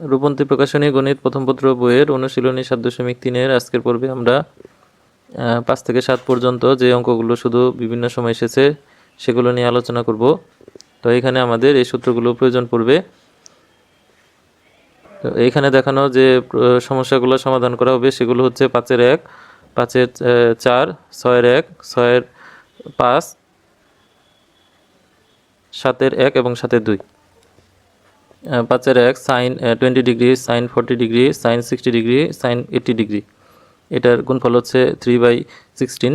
রূপন্তী প্রকাশনী গণিত প্রথম পত্র বইয়ের অনুশীলনী সাত দশমিক তিনের আজকের পর্বে আমরা পাঁচ থেকে সাত পর্যন্ত যে অঙ্কগুলো শুধু বিভিন্ন সময় এসেছে সেগুলো নিয়ে আলোচনা করব। তো এখানে আমাদের এই সূত্রগুলো প্রয়োজন পড়বে। তো এইখানে দেখানো যে সমস্যাগুলো সমাধান করা হবে সেগুলো হচ্ছে পাঁচের এক, পাঁচের চার, ছয়ের এক, ছয়ের পাঁচ, সাতের এক এবং সাতের দুই। পাঁচের এক, sine twenty degree, sine forty degree, sine sixty degree, sine eighty degree. এটার গুণফল হচ্ছে three by sixteen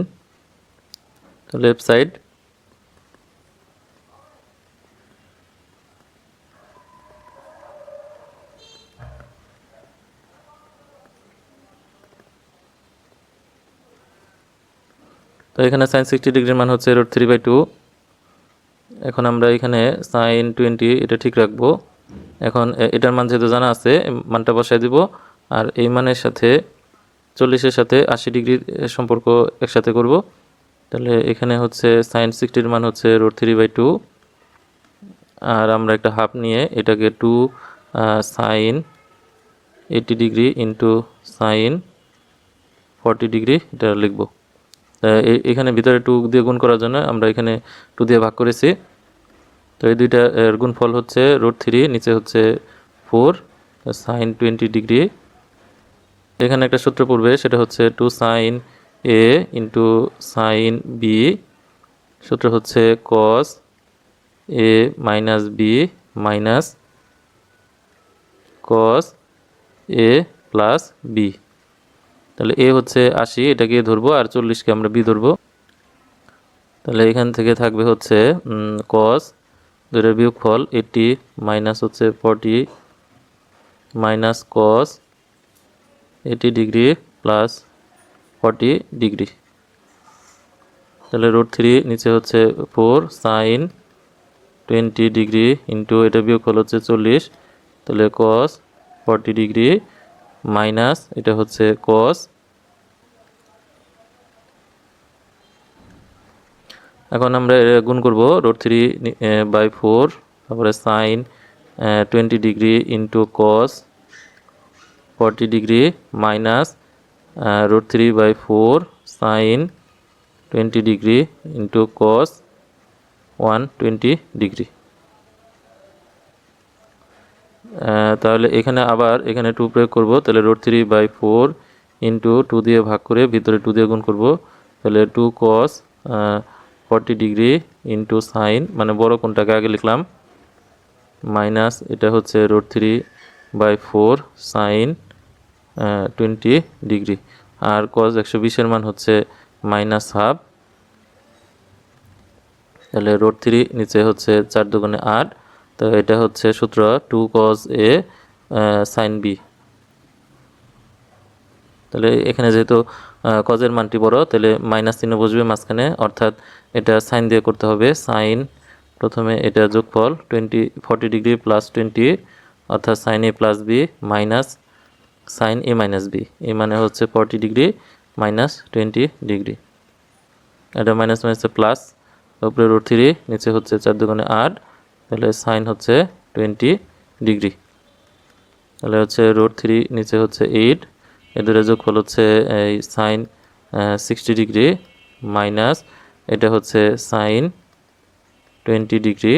left side তো এখানে সাইন সিক্সটি ডিগ্রির মান হচ্ছে রোড থ্রি বাই টু এখন আমরা এখানে সাইন টোয়েন্টি এটা ঠিক রাখব। এখন এটার মান যেহেতু জানা আছে মানটা বসায় দিব, আর এই মানের সাথে চল্লিশের সাথে আশি ডিগ্রির সম্পর্ক একসাথে করব। তাহলে এখানে হচ্ছে সাইন সিক্সটির মান হচ্ছে রোড থ্রি বাই টু আর আমরা একটা হাফ নিয়ে এটাকে two sine eighty degree into sine forty degree এটা লিখব। এখানে ভিতরে টু দিয়ে গুণ করার জন্য আমরা এখানে টু দিয়ে ভাগ করেছি। তো এই দুইটা এর গুণফল হচ্ছে রুট থ্রি, নিচে হচ্ছে ফোর, সাইন টোয়েন্টি ডিগ্রি। এখানে একটা সূত্র পড়বে, সেটা হচ্ছে two sine A into sine B. সূত্র হচ্ছে cos A minus B minus cos A plus B. তাহলে এ হচ্ছে আশি, এটাকে ধরবো, আর চল্লিশকে আমরা বি ধরবো। তাহলে এখান থেকে থাকবে হচ্ছে কস দুইটার বিয়োগ ফল এইটি মাইনাস হচ্ছে forty minus cos eighty degree plus forty degree তাহলে রুট থ্রি নিচে হচ্ছে four sine twenty degree into এটা বিয়োগ ফল হচ্ছে চল্লিশ। তাহলে কস ফর্টি ডিগ্রি মাইনাস এটা হচ্ছে কস এখন আমরা গুণ করব রোড থ্রি বাই ফোর তারপরে sine twenty degree into cos forty degree minus root three by four sine twenty degree into cos one twenty degree তাহলে এখানে আবার, এখানে টু প্রয়োগ করব, তাহলে root three by four into two দিয়ে ভাগ করে ভিতরে টু দিয়ে গুণ করব, তাহলে two cos forty degree into sine মানে বড় কোনটাকে আগে লিখলাম? মাইনাস এটা হচ্ছে root three by four sine twenty degree R cos একশো বিশের মান হচ্ছে মাইনাস হাফ তাহলে রোড থ্রি নিচে হচ্ছে চার দোকানে আট। তো এটা হচ্ছে সূত্র two cos A sine B তাহলে এখানে যেহেতু কজের মানটি বড়? তাহলে মাইনাস চিহ্ন বসবে মাঝখানে, অর্থাৎ এটা সাইন দিয়ে করতে হবে সাইন প্রথমে এটা যোগফল twenty forty degree plus twenty অর্থাৎ sine A plus B minus sine A minus B A মানে হচ্ছে forty degree minus twenty degree এটা মাইনাস মাইনাস প্লাস উপরে রুট থ্রি নিচে হচ্ছে চার দুগুণে আট, তাহলে সাইন হচ্ছে টোয়েন্টি ডিগ্রি তাহলে হচ্ছে রুট থ্রি নিচে হচ্ছে এইট এদের যোগফল হচ্ছে, এই সাইন সিক্সটি ডিগ্রি মাইনাস এটা হচ্ছে সাইন টোয়েন্টি ডিগ্রি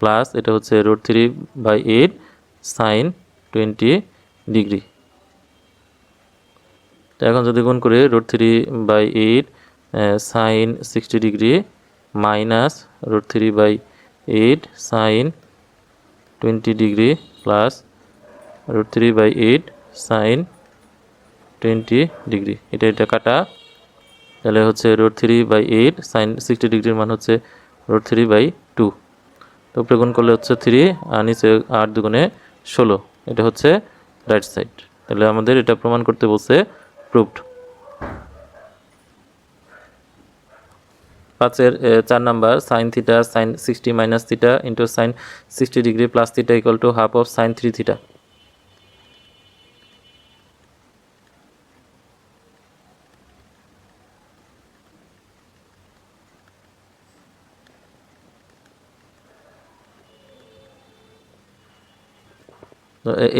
প্লাস এটা হচ্ছে root three by eight sine twenty degree তো এখন যদি গুণ করি root three by eight sine sixty degree minus root three by eight sine twenty degree plus root three by eight sine twenty degree এটা এটা কাটা। তাহলে হচ্ছে root three by eight sine sixty ডিগ্রির মান হচ্ছে রুট থ্রি বাই টু তো উপরে গুণ করলে হচ্ছে থ্রি আর নিচে আট দুগুণে ষোলো। এটা হচ্ছে রাইট সাইড তাহলে আমাদের এটা প্রমাণ করতে বলছে প্রুভড পাঁচের চার number sine theta sine sixty minus theta into sine sixty degree plus theta equal to half of sine three theta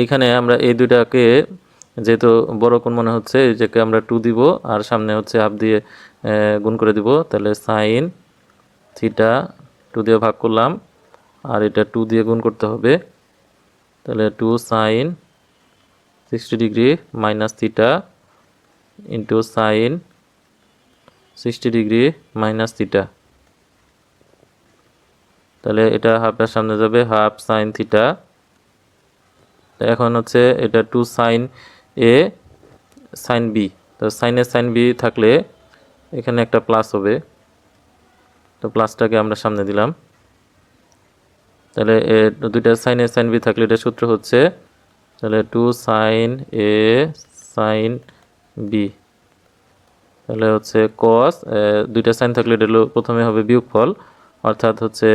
এইখানে আমরা এই দুইটাকে যেহেতু বড় কোণ মনে হচ্ছে এটাকে আমরা টু দিব আর সামনে হচ্ছে হাফ দিয়ে গুণ করে দিব, তাহলে সাইন থিটা টু দিয়ে ভাগ করলাম, আর এটা টু দিয়ে গুণ করতে হবে। তাহলে two sine sixty degree minus theta into sine sixty degree minus theta তাহলে এটা হাফের সামনে যাবে হাফ সাইন থিটা এখন হচ্ছে এটা two sine A sine B তো সাইনে সাইন বি থাকলে এখানে একটা প্লাস হবে। তো প্লাসটাকে আমরা সামনে দিলাম। তাহলে এ দুইটা সাইন এ সাইন বি থাকলে এটা সূত্র হচ্ছে, তাহলে two sine A sine B তাহলে হচ্ছে কস দুইটা সাইন থাকলে এটা প্রথমে হবে বিয়োগফল, অর্থাৎ হচ্ছে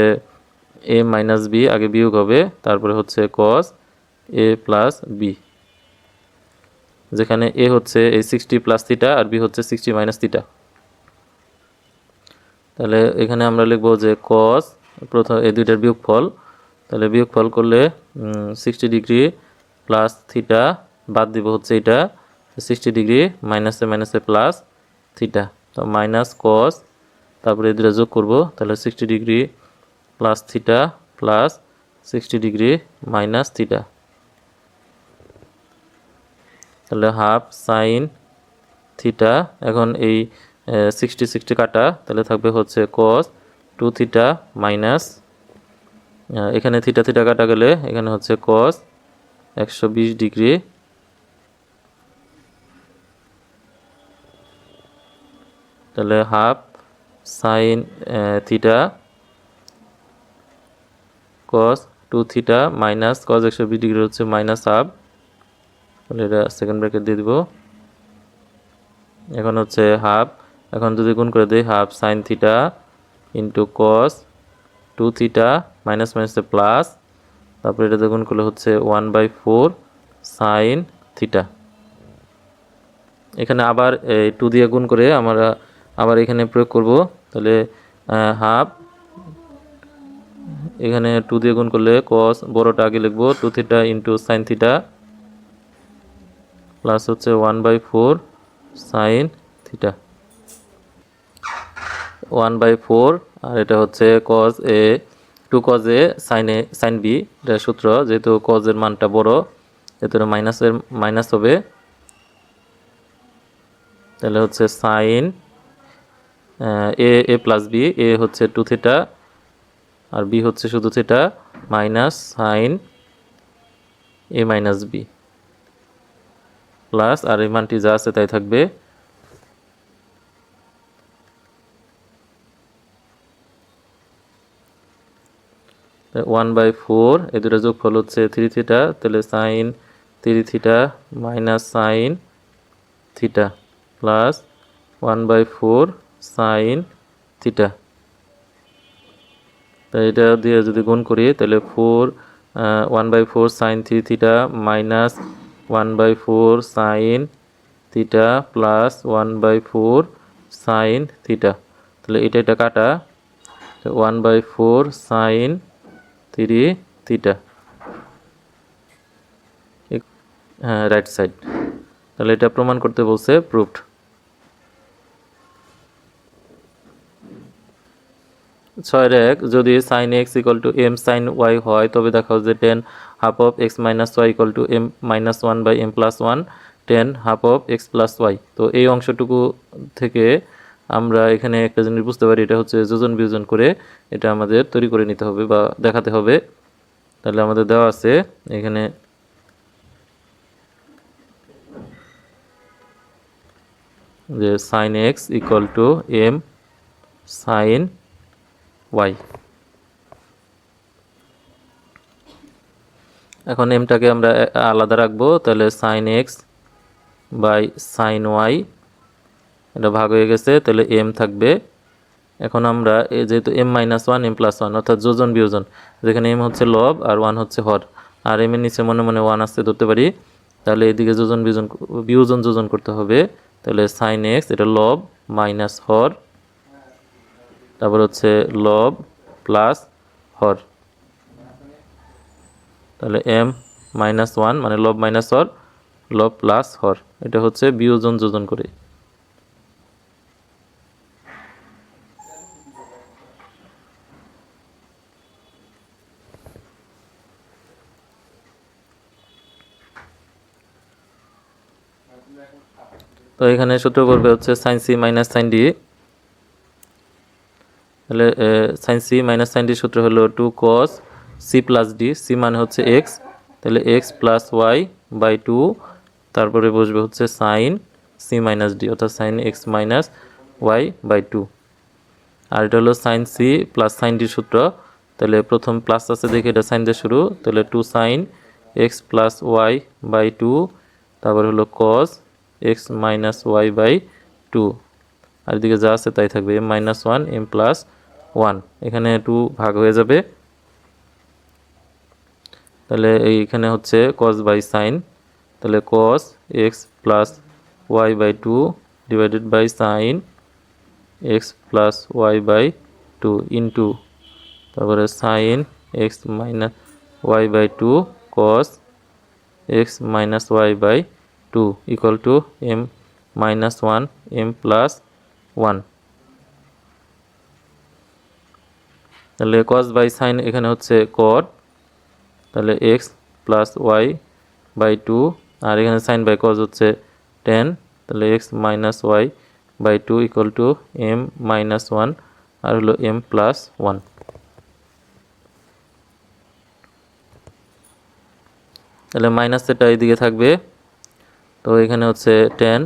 এ মাইনাস বি আগে বিয়োগ হবে, তারপরে হচ্ছে কস এ প্লাস বি যেখানে এ হচ্ছে এই সিক্সটি প্লাস থিটা আর বি হচ্ছে সিক্সটি মাইনাস থিটা তাহলে এখানে আমরা লিখব যে কস প্রথম এই দুইটার বিয়োগফল, তাহলে বিয়োগফল করলে সিক্সটি ডিগ্রি প্লাস থিটা বাদ দিব হচ্ছে এটা সিক্সটি ডিগ্রি মাইনাসে মাইনাসে প্লাস থিটা তো মাইনাস কস তারপরে দুটা যোগ করব, তাহলে sixty degree plus theta plus sixty degree minus theta তাহলে হাফ সাইন থিটা, এখন এই সিক্সটি সিক্সটি কাটা, তাহলে থাকবে হচ্ছে কস টু থিটা মাইনাস এখানে থিটা থিটা কাটা গেলে এখানে হচ্ছে কস একশো বিশ ডিগ্রি তাহলে half sine theta cos two theta minus cos একশো বিশ ডিগ্রি হচ্ছে মাইনাস হাফ তাহলে এটা সেকেন্ড ব্র্যাকেট দিয়ে দিব। এখন হচ্ছে হাফ এখন যদি গুণ করে দিই half sine theta into cos two theta minus মাইনাসে প্লাস তারপরে এটা গুণ করলে হচ্ছে one by four sine theta এখানে আবার টু দিয়ে গুণ করে আমরা আবার এখানে প্রয়োগ করব। তাহলে হাফ এখানে টু দিয়ে গুণ করলে কস বড়টা আগে লিখব two theta into sine theta plus হচ্ছে one by four sine theta. One by four, আর এটা হচ্ছে cos A two cos A sine A sine B এটা সূত্র, যেহেতু কজের মানটা বড় যেহেতু মাইনাসের মাইনাস হবে। তাহলে হচ্ছে sine A A plus B A হচ্ছে টু থিটা আর বি হচ্ছে শুধু theta minus sine A minus B plus আর এই মানটি যা আছে তাই থাকবে। ওয়ান বাই ফোর, এই দুটো যোগফল হচ্ছে থ্রি থিটা, তাহলে sine three theta minus sine theta plus one by four sine theta. এটা দিয়ে যদি গুণ করি, তাহলে four one by four sine three theta minus one by four sine theta plus one by four sine theta. তাহলে এটা এটা কাটা। One by four sine three theta. হ্যাঁ রাইট সাইড। তাহলে এটা প্রমাণ করতে বলছে প্রুফড। ছয়ের এক, যদি sine X equal to M sine Y হয়, তবে দেখাও যে tan half of X minus Y equal to M minus one by M plus one tan half of X plus Y তো এই অংশটুকু থেকে আমরা এখানে একটা জিনিস বুঝতে পারি, এটা হচ্ছে যোজন বিয়োজন করে এটা আমাদের তৈরি করে নিতে হবে বা দেখাতে হবে। তাহলে আমাদের দেওয়া আছে এখানে যে sine X equal to M sine Y এখন এমটাকে আমরা আলাদা রাখব, তাহলে sine X by sine Y এটা ভাগ হয়ে গেছে, তাহলে এম থাকবে। এখন আমরা যেহেতু M minus one M plus one অর্থাৎ যোজন, বিয়োজন, যেখানে এম হচ্ছে লব আর ওয়ান হচ্ছে হর, আর এম এর নিচে মনে মনে ওয়ান আসতে ধরতে পারি, তাহলে এদিকে যোজন, বিয়োজন বিয়োজন যোজন করতে হবে, তাহলে সাইন এক্স এটা লব মাইনাস হর, তারপর হচ্ছে লব প্লাস হর। তাহলে এম মাইনাস ওয়ান মানে লব মাইনাস হর, লব প্লাস হর। এটা হচ্ছে বিয়োজন যোজন করে। তো এখানে সূত্র করবে হচ্ছে sine C minus sine D তাহলে sine C minus sine D সূত্র হলো two cos C plus D C মানে হচ্ছে এক্স তাহলে X plus Y by two তারপরে বসবে হচ্ছে সাইন সি মাইনাস ডি অর্থাৎ sine X minus Y by two আর এটা হলো sine C plus sine D সূত্র, তাহলে প্রথম প্লাস আছে দেখে এটা সাইন দিয়ে শুরু, তাহলে two sine X plus Y by two তারপর হলো cos X minus Y by two আর এদিকে যা আছে তাই থাকবে M minus one M plus one এখানে টু ভাগ হয়ে যাবে। তাহলে এইখানে হচ্ছে কস বাই সাইন তাহলে cos X plus Y by two divided by sine X plus Y by two into তারপরে sine X minus Y by two cos X minus Y by two equal to M minus one M plus one তাহলে cos by sine এখানে হচ্ছে cot তাহলে X plus Y by two আর এখানে sine by cos হচ্ছে tan তাহলে X minus Y by two equal to M minus one আর হলো M plus one তাহলে মাইনাসেরটা এইদিকে থাকবে, তো এখানে হচ্ছে tan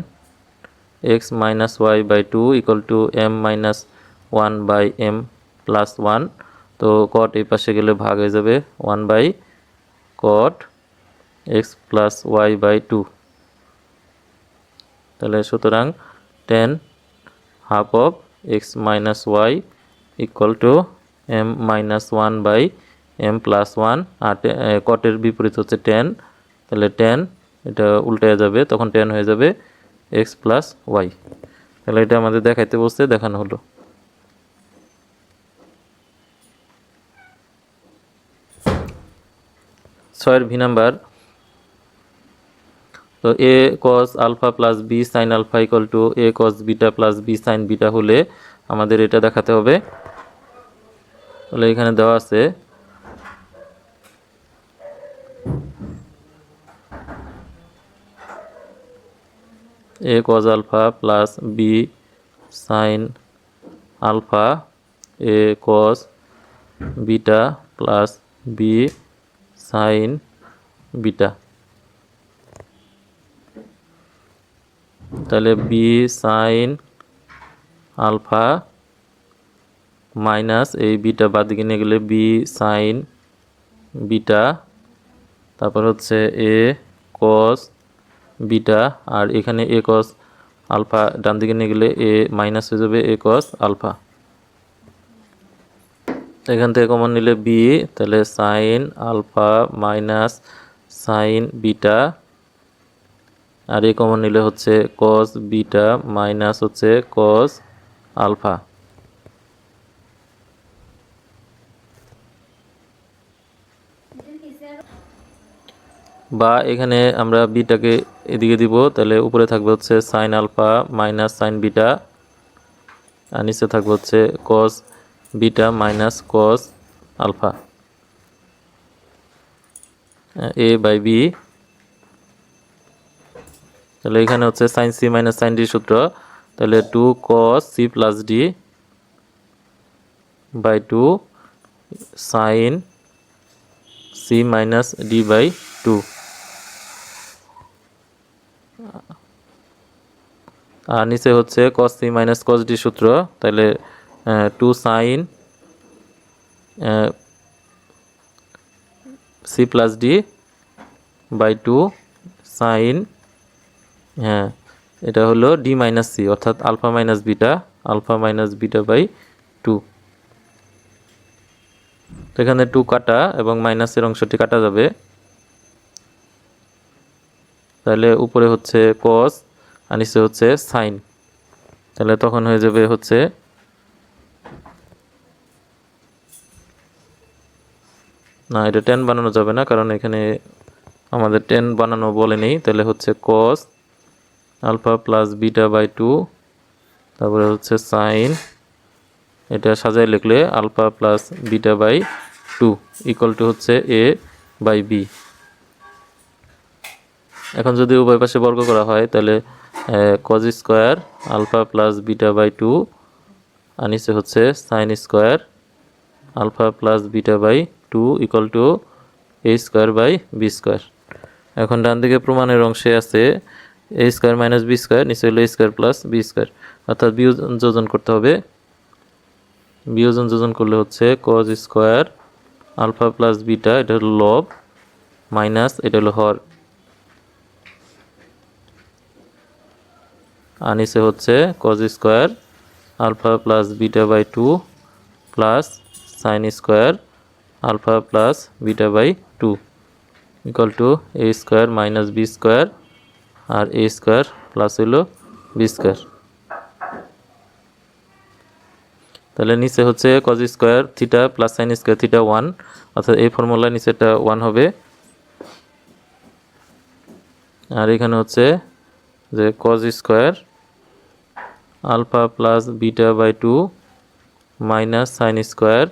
X minus Y by two equal to M minus one by M plus one তো কট এই পাশে গেলে ভাগ হয়ে যাবে one by cot X plus Y by two তাহলে সুতরাং tan half of X minus Y equal to M minus one by M plus one আর কটের বিপরীত হচ্ছে টেন তাহলে টেন এটা উল্টে যাবে, তখন টেন হয়ে যাবে এক্স প্লাস ওয়াই তাহলে এটা আমাদের দেখাইতে বসতে দেখানো হলো। ছয়ের ভি নাম্বার। তো A cos alpha plus B sine alpha equal to A cos beta plus B sine beta হলে আমাদের এটা দেখাতে হবে। তাহলে এখানে দেওয়া আছে। A cos alpha plus B sine alpha, A cos beta plus B sine beta. তাহলে বি সাইন আলফা মাইনাস এই বিটা বাদ দিকে নিয়ে গেলে বি সাইন বিটা। তারপর হচ্ছে এ কস বিটা আর এখানে এ কস আলফা ডান দিকে নিয়ে গেলে এ মাইনাস হয়ে যাবে এ কস আলফা। এখান থেকে কমন নিলে বি তাহলে sine alpha minus sine beta R A common নিলে হচ্ছে কস বিটা মাইনাস হচ্ছে কস আলফা বা এখানে আমরা বিটাকে এদিকে দিব, তাহলে উপরে থাকবে হচ্ছে sine alpha minus sine beta আর নিচে থাকবে হচ্ছে cos beta minus cos alpha. A by B. তাহলে এখানে হচ্ছে sine C minus sine D সূত্র। তাহলে two cos C plus D by two sine C minus D by two আর নিচে হচ্ছে cos C minus cos D সূত্র। তাহলে two sine C plus D by two sine হ্যাঁ এটা হলো D minus C অর্থাৎ alpha minus beta alpha minus beta by two এখানে two কাটা এবং মাইনাসের অংশটি কাটা যাবে। তাহলে উপরে হচ্ছে কস আর নিচে হচ্ছে সাইন তাহলে তখন হয়ে যাবে হচ্ছে না, এটা টেন বানানো যাবে না, কারণ এখানে আমাদের টেন বানানো বলেনি তাহলে হচ্ছে cos alpha plus beta by two তারপরে হচ্ছে সাইন এটা সাজায় লিখলে alpha plus beta by two equal to হচ্ছে এ বাই বি এখন যদি উভয় পাশে বর্গ করা হয়, তাহলে cos square alpha plus beta by two আর নিচে হচ্ছে sine square alpha plus beta by two equal to A square by B square এখন ডান দিকে প্রমাণের অংশে আছে A square minus B square নিচে হলো A square plus B square অর্থাৎ বিয়োজন যোজন করতে হবে। বিয়োজন যোজন করলে হচ্ছে cos square alpha plus beta এটা হলো লব মাইনাস এটা হলো হর। আর নিচে হচ্ছে cos square alpha plus beta by two plus sine square alpha plus beta by two equal to A square minus B square R A square plus হইল B square. তাহলে নিচে হচ্ছে cos square theta plus sine square theta one, অর্থাৎ এই formula নিচেটা one হবে। আর এখানে হচ্ছে যে cos square alpha plus beta by two minus sine square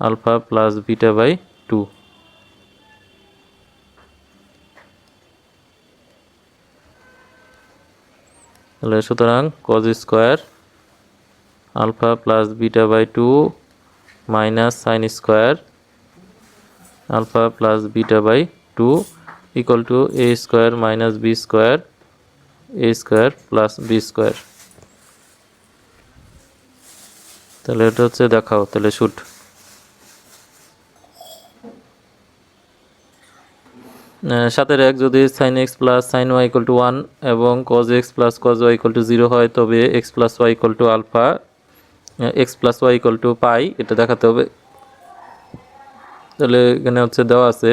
alpha plus beta by two. তাহলে সুতরাং cos square alpha plus beta by two minus sine square alpha plus beta by two equal to A square minus B square A square plus B square তাহলে এটা হচ্ছে দেখাও, তাহলে শুট সাতের এক যদি sine X plus sine Y equal to one এবং cos X plus cos Y equal to zero হয়, তবে X plus Y equal to alpha X plus Y equal to pi এটা দেখাতে হবে। তাহলে এখানে হচ্ছে দেওয়া আছে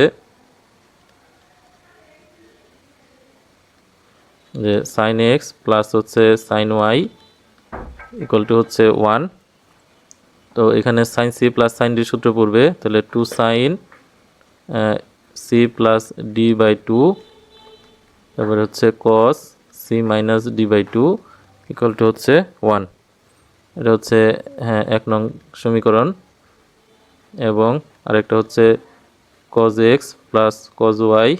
যে সাইন এক্স প্লাস হচ্ছে সাইন ওয়াই ইকুয়াল টু হচ্ছে ওয়ান তো এখানে sine C plus sine D সূত্র পড়বে, তাহলে two sine C plus D by two তারপরে হচ্ছে cos C minus D by two equal to হচ্ছে ওয়ান এটা হচ্ছে হ্যাঁ এক নং সমীকরণ। এবং আরেকটা হচ্ছে cos X plus cos Y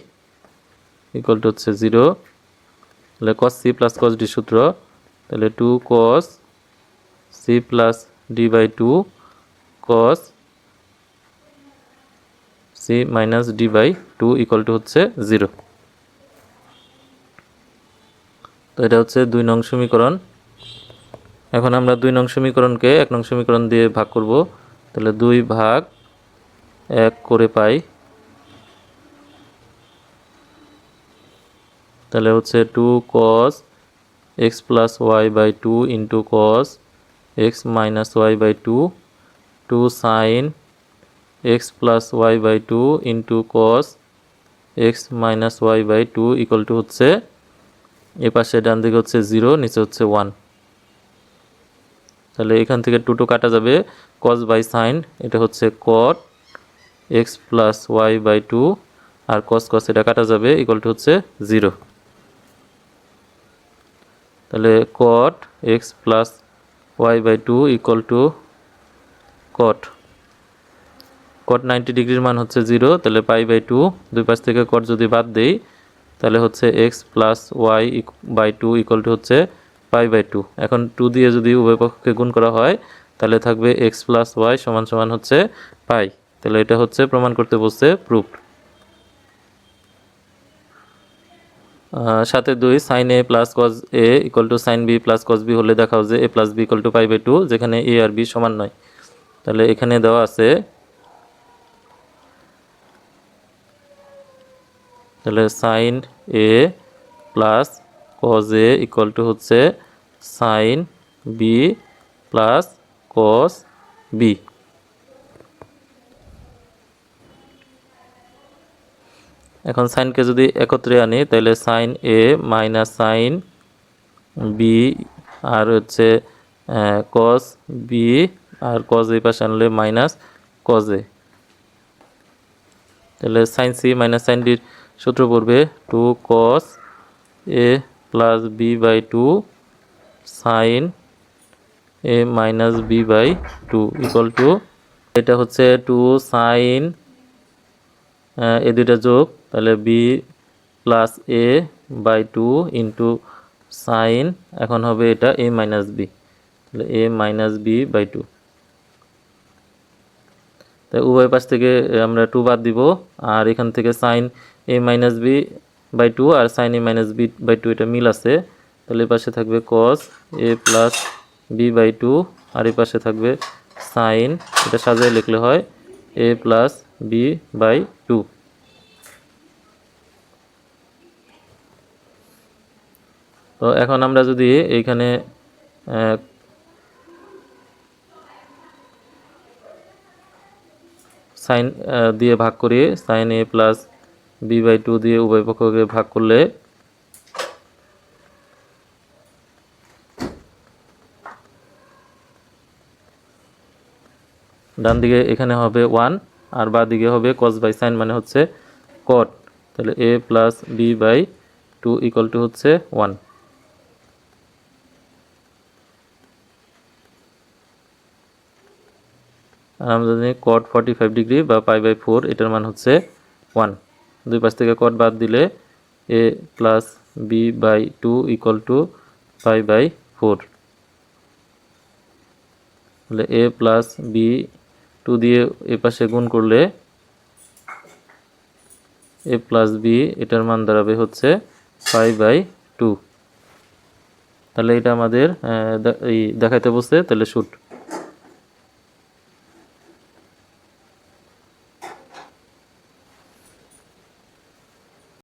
equal to হচ্ছে জিরো তাহলে cos C plus cos D সূত্র, তাহলে two cos C plus D by two cos C minus D by two equal to হচ্ছে জিরো তো এটা হচ্ছে দুই নং সমীকরণ। এখন আমরা দুই নং সমীকরণকে এক নং সমীকরণ দিয়ে ভাগ করব। তাহলে দুই ভাগ এক করে পাই। তাহলে হচ্ছে two cos X plus Y by two into cos X minus Y by two two sine X plus Y by two into cos X minus Y by two equal to হচ্ছে, এ পাশে ডান দিকে হচ্ছে জিরো নিচে হচ্ছে one তাহলে এখান থেকে টু টু কাটা যাবে কস বাই সাইন এটা হচ্ছে cot X plus Y by two R cos cos এটা কাটা যাবে ইকুয়াল টু হচ্ছে জিরো তাহলে cot X plus Y by two equal to cot cot ninety ডিগ্রির মান হচ্ছে জিরো তাহলে পাই বাই টু দুই পাশ থেকে কট যদি বাদ দেই, তাহলে হচ্ছে X plus Y by two equal to হচ্ছে পাই বাই টু এখন টু দিয়ে যদি উভয় পক্ষকে গুণ করা হয়, তাহলে থাকবে এক্স প্লাস ওয়াই সমান সমান হচ্ছে পাই তাহলে এটা হচ্ছে প্রমাণ করতে বলছে প্রুফ সাথে দুই sine A plus cos A equal to sine B plus cos B হলে দেখাও যে A plus B equal to pi by two যেখানে এ আর বি সমান নয়। তাহলে এখানে দেওয়া আছে তাহলে sine A plus cos A equal to হচ্ছে sine B plus cos B এখন সাইনকে যদি একত্রে আনি, তাহলে sine A minus sine B আর হচ্ছে কস বি আর কজ এ পাশে আনলে মাইনাস কজ এ তাহলে সাইন সি মাইনাস সাইন ডির সূত্র পড়বে two cos A plus B by two sine A minus B by two equal to এটা হচ্ছে টু সাইন এ দুইটা যোগ, তাহলে B plus A by two into sine এখন হবে এটা এ মাইনাস বি তাহলে A minus B by two তাই উভয় পাশ থেকে আমরা টু বাদ দিব, আর এখান থেকে sine A minus B by two R sine A minus B by two এটা মিল আছে। তাহলে এ পাশে থাকবে cos A plus B by two আর এই পাশে থাকবে সাইন এটা সাজায় লিখলে হয় A plus B by two তো এখন আমরা যদি এইখানে সাইন দিয়ে ভাগ করি sine A plus B by two দিয়ে উভয় পক্ষকে ভাগ করলে ডান দিকে এখানে হবে ওয়ান আর বা দিকে হবে কস বাই সাইন মানে হচ্ছে কট তাহলে A plus B by two equal to হচ্ছে ওয়ান। আর আমরা জানি কট ফর্টি ফাইভ ডিগ্রি বা পাই বাই ফোর এটার মান হচ্ছে ওয়ান দুই পাশ থেকে কট বাদ দিলে A plus B by two equal to five by four তাহলে এ প্লাস বি টু দিয়ে এ পাশে গুণ করলে এ প্লাস বি এটার মান দাঁড়াবে হচ্ছে ফাইভ বাই টু তাহলে এটা আমাদের এই দেখাইতে বসছে, তাহলে শুট